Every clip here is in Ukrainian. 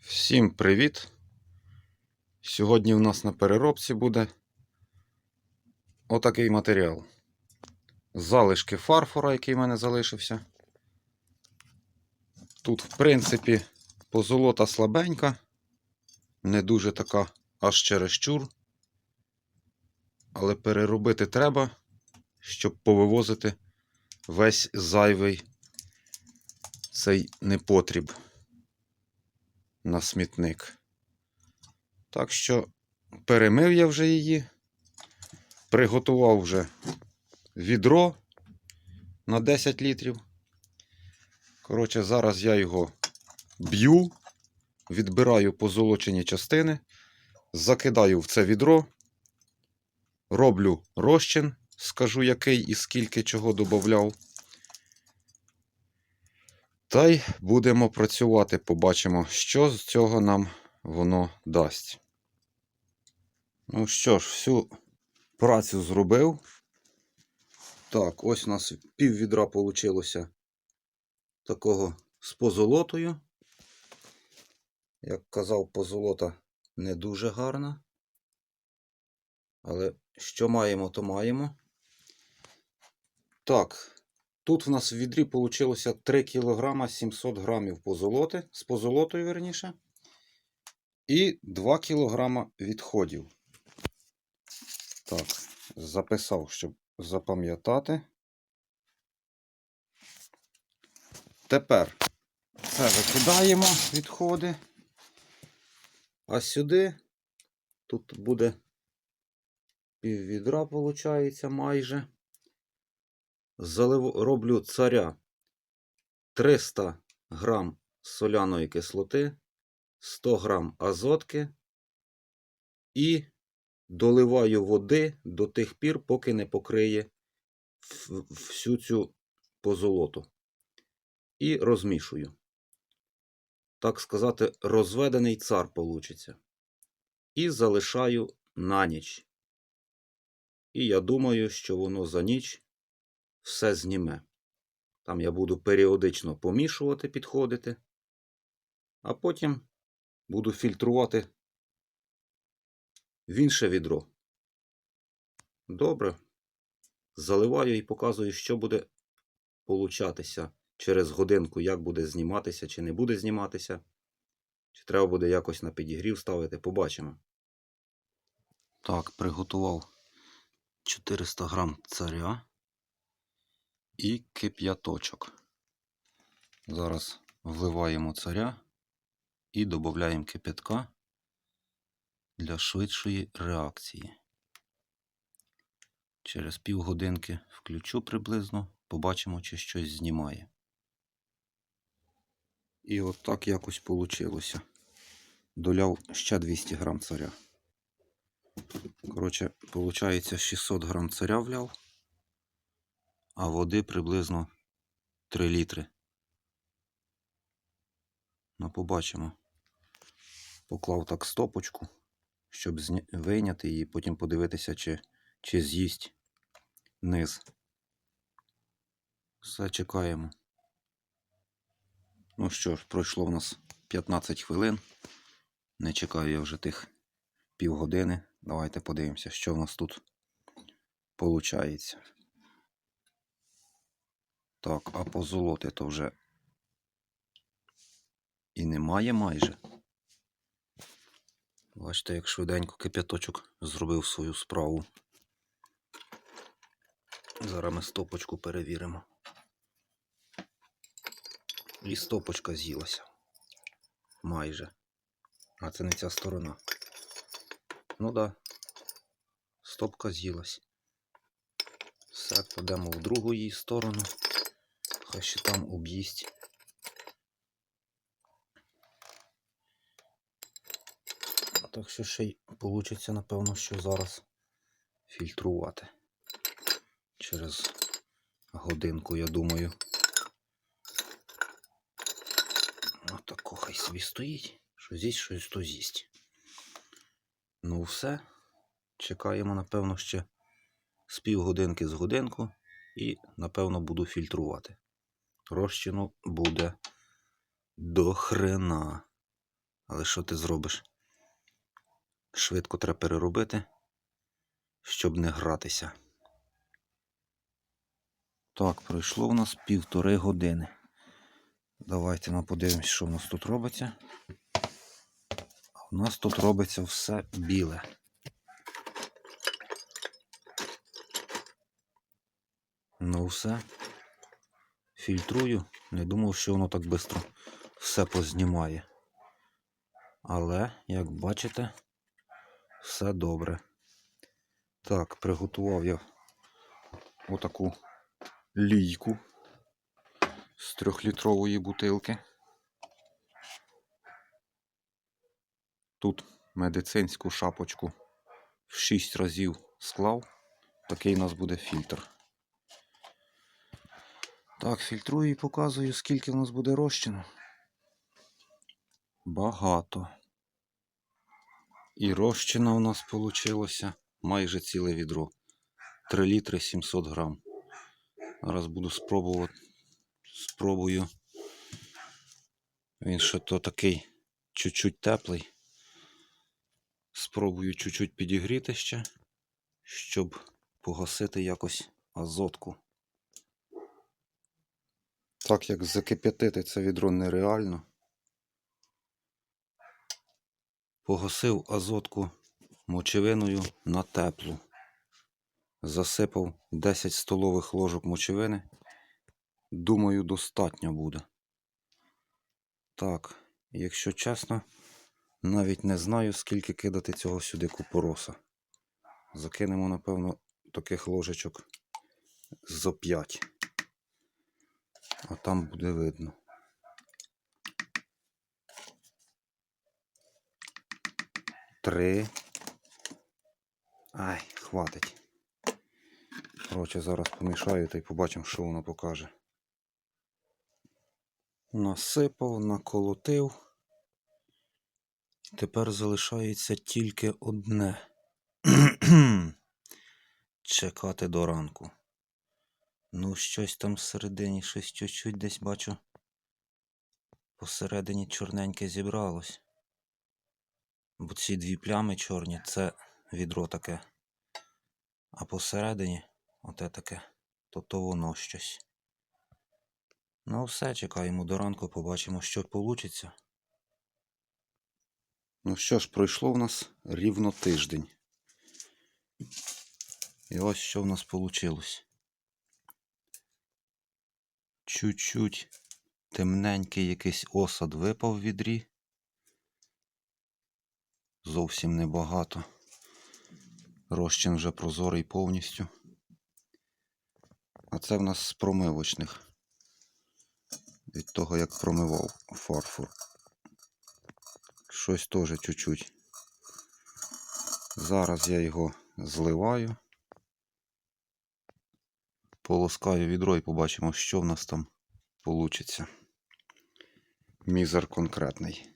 Всім привіт! Сьогодні у нас на переробці буде отакий матеріал. Залишки фарфора, який в мене залишився. Тут, в принципі, позолота слабенька, не дуже така аж чересчур. Але переробити треба, щоб повивозити весь зайвий цей непотріб на смітник. Так що перемив я вже її, приготував вже відро на 10 літрів. Коротше, зараз я його б'ю, відбираю позолочені частини, закидаю в це відро, роблю розчин, скажу який і скільки чого додавав. Та й будемо працювати, побачимо, що з цього нам воно дасть. Ну що ж, всю працю зробив. Так, ось у нас пів відра вийшло такого з позолотою. Як казав, позолота не дуже гарна. Але що маємо, то маємо. Так, Тут в нас в відрі вийшло 3 кг 700 грамів позолоти, з позолотою, верніше, і 2 кг відходів. Так, записав, щоб запам'ятати. Тепер це викидаємо відходи. А сюди тут буде пів відра, виходить, майже залив, роблю царя 300 грам соляної кислоти, 100 грам азотки і доливаю води до тих пір, поки не покриє всю цю позолоту. І розмішую. Так сказати, розведений цар получиться. І залишаю на ніч. І я думаю, що воно за ніч все зніме. Там я буду періодично помішувати, підходити, а потім буду фільтрувати в інше відро. Добре. Заливаю і показую, що буде получатися через годинку, як буде зніматися, чи не буде зніматися. Чи треба буде якось на підігрів ставити, побачимо. Так, приготував 400 грам царя і кип'яточок. Зараз вливаємо царя і додаємо кип'ятка для швидшої реакції. Через півгодинки включу приблизно, побачимо, чи щось знімає. І от так якось вийшло. Доляв ще 200 грам царя. Коротше, виходить, 600 грам царя вляв а води приблизно 3 літри. Ну, побачимо. Поклав так стопочку, щоб вийняти її, потім подивитися, чи, чи з'їсть низ. Все чекаємо. Ну що ж, пройшло в нас 15 хвилин. Не чекаю я вже тих півгодини. Давайте подивимося, що в нас тут виходить. Так, а позолоти то вже і немає майже. Бачите, як швиденько кип'яточок зробив свою справу. Зараз ми стопочку перевіримо. І стопочка з'їлася. Майже. А це не ця сторона. Ну да, стопка з'їлась. Все, кладемо в другу її сторону. Хай ще там об'їсть. Так що ще й вийде, напевно, що зараз фільтрувати. Через годинку, я думаю. Отако хай собі стоїть. Що з'їсть, щось то з'їсть. Ну все. Чекаємо, напевно, ще з півгодинки з годинку і, напевно, буду фільтрувати розчину буде до хрена. Але що ти зробиш? Швидко треба переробити, щоб не гратися. Так, пройшло у нас півтори години. Давайте ми подивимось, що в нас тут робиться. А у нас тут робиться все біле. Ну все. Фільтрую. Не думав, що воно так швидко все познімає. Але, як бачите, все добре. Так, приготував я отаку лійку з трьохлітрової бутилки. Тут медицинську шапочку в 6 разів склав. Такий у нас буде фільтр. Так, фільтрую і показую, скільки в нас буде розчину. Багато. І розчина у нас вийшло майже ціле відро. 3 літри 700 грам. Зараз буду спробувати. Спробую. Він ще то такий чуть-чуть теплий. Спробую чуть-чуть підігріти ще, щоб погасити якось азотку. Так як закип'ятити це відро нереально. Погасив азотку мочевиною на теплу. Засипав 10 столових ложок мочевини. Думаю, достатньо буде. Так, якщо чесно, навіть не знаю, скільки кидати цього сюди купороса. Закинемо, напевно, таких ложечок зо 5. А там буде видно. Три. Ай, хватить. Коротше, зараз помішаю та й побачимо, що воно покаже. Насипав, наколотив. Тепер залишається тільки одне. Чекати до ранку. Ну, щось там всередині, щось чуть-чуть десь бачу. Посередині чорненьке зібралось. Бо ці дві плями чорні це відро таке. А посередині оте таке, то то воно щось. Ну, все, чекаємо до ранку, побачимо, що вийде. Ну що ж, пройшло в нас рівно тиждень. І ось що в нас вийшло. Чуть-чуть темненький якийсь осад випав в відрі. Зовсім небагато. Розчин вже прозорий повністю. А це в нас з промивочних. Від того, як промивав фарфор. Щось теж чуть-чуть. Зараз я його зливаю. Полоскаю відро і побачимо, що в нас там вийде. Мізер конкретний.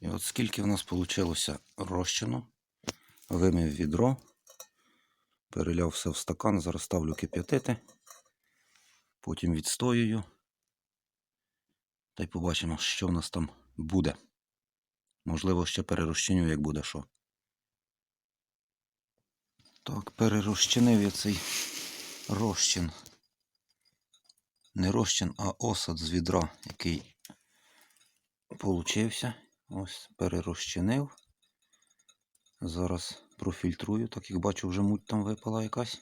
І от скільки в нас вийшло розчину. Вимив відро, переляв все в стакан, зараз ставлю кип'ятити, потім відстоюю. Та й побачимо, що в нас там буде. Можливо, ще перерозчиню, як буде що. Так, перерозчинив я цей розчин. Не розчин, а осад з відра, який получився. Ось перерозчинив. Зараз профільтрую, так як бачу, вже муть там випала якась.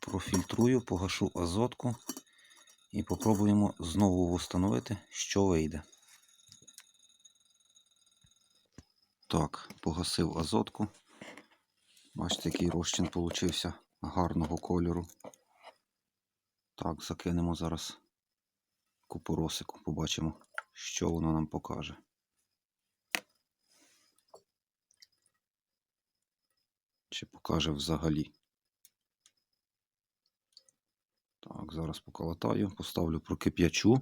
Профільтрую, погашу азотку і попробуємо знову встановити, що вийде. Так, погасив азотку. Бачите, який розчин получився гарного кольору. Так, закинемо зараз купоросику, побачимо, що воно нам покаже. Чи покаже взагалі. Так, зараз поколотаю, поставлю прокип'ячу.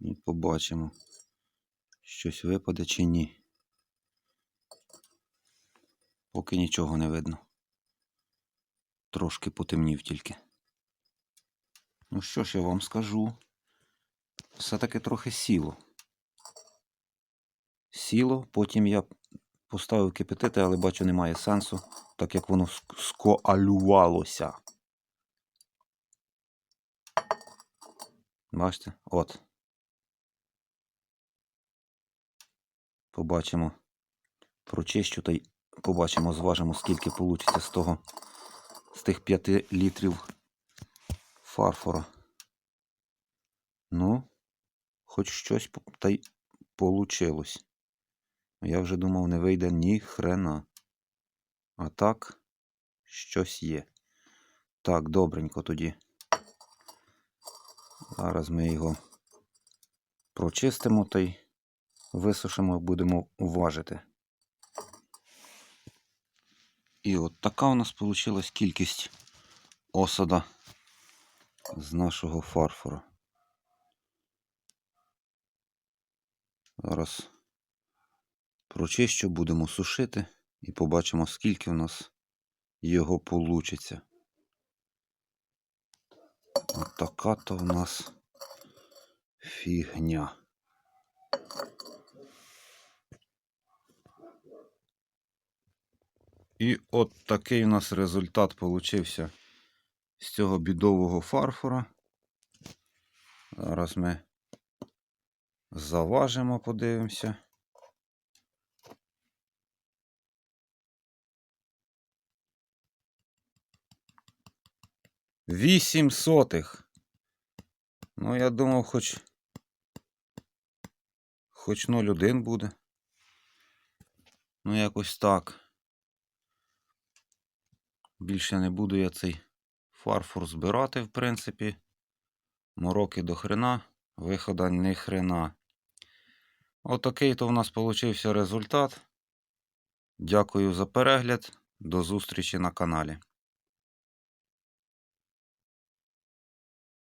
І побачимо, щось випаде чи ні. Поки нічого не видно. Трошки потемнів тільки. Ну що ж я вам скажу? все-таки трохи сіло. Сіло, потім я поставив кипятити, але бачу, немає сенсу, так як воно скоалювалося. Бачите? От. Побачимо. Прочищу та й побачимо, зважимо, скільки вийде з того, з тих 5 літрів фарфора. Ну, хоч щось та й получилось. Я вже думав, не вийде ні хрена. А так, щось є. Так, добренько тоді. Зараз ми його прочистимо та й висушимо, будемо уважити. І от така у нас вийшла кількість осада з нашого фарфора. Зараз прочищу, будемо сушити і побачимо, скільки в нас його получиться. От така то в нас фігня. І от такий у нас результат получився з цього бідового фарфора. Зараз ми заважимо, подивимося. Вісім сотих. Ну, я думав, хоч. Хоч 0,1 буде. Ну, якось так. Більше не буду я цей фарфор збирати, в принципі. Мороки до хрена, вихода не хрена. Отакий то в нас получився результат. Дякую за перегляд. До зустрічі на каналі.